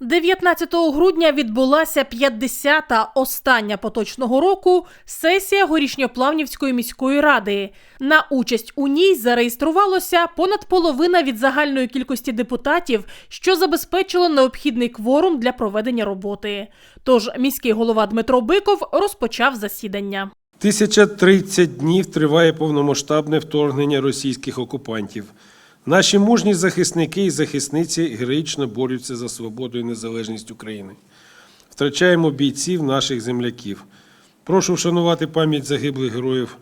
19 грудня відбулася 50-та остання поточного року сесія Горішньоплавнівської міської ради. На участь у ній зареєструвалося понад половина від загальної кількості депутатів, що забезпечило необхідний кворум для проведення роботи. Тож міський голова Дмитро Биков розпочав засідання. 1030 днів триває повномасштабне вторгнення російських окупантів. Наші мужні захисники і захисниці героїчно борються за свободу і незалежність України. Втрачаємо бійців наших земляків. Прошу вшанувати пам'ять загиблих героїв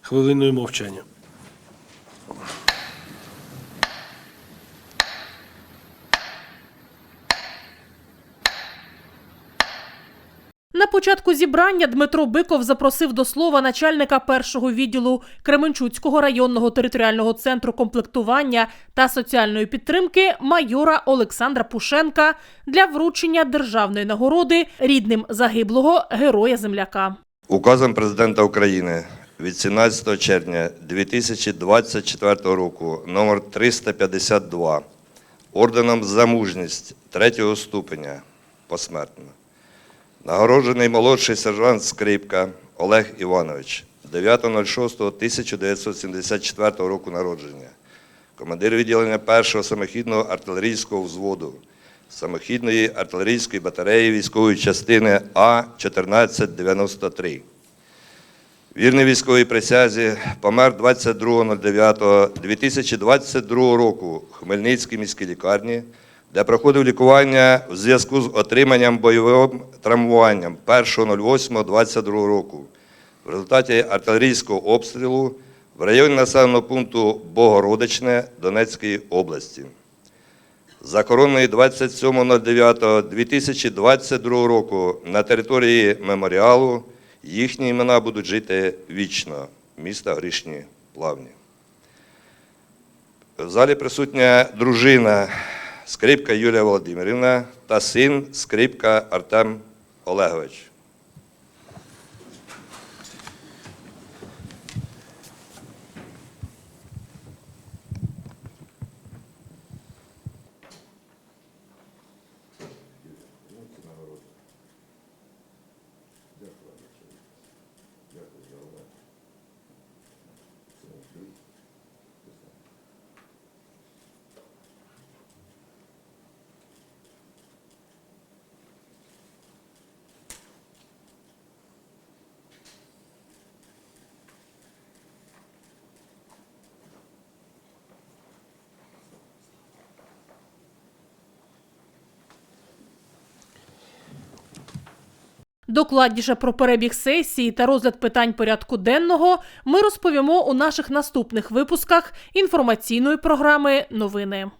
хвилиною мовчання. На початку зібрання Дмитро Биков запросив до слова начальника першого відділу Кременчуцького районного територіального центру комплектування та соціальної підтримки майора Олександра Пушенка для вручення державної нагороди рідним загиблого героя земляка. Указом Президента України від 17 червня 2024 року номер 352 орденом за мужність третього ступеня посмертно. Нагороджений молодший сержант Скрипка Олег Іванович 9.06.1974 року народження, командир відділення першого самохідного артилерійського взводу самохідної артилерійської батареї військової частини А-1493. Вірний військовій присязі помер 22.09.2022 року в Хмельницькій міській лікарні, де проходив лікування в зв'язку з отриманням бойовим травмуванням 1.08.22 року в результаті артилерійського обстрілу в районі населеного пункту Богородичне Донецької області. Закоронений 27.09.2022 року на території меморіалу їхні імена будуть жити вічно, міста Грішні Плавні. В залі присутня дружина Скрипка Юлія Володимирівна та син Скрипка Артем Олегович. Докладніше про перебіг сесії та розгляд питань порядку денного ми розповімо у наших наступних випусках інформаційної програми Новини.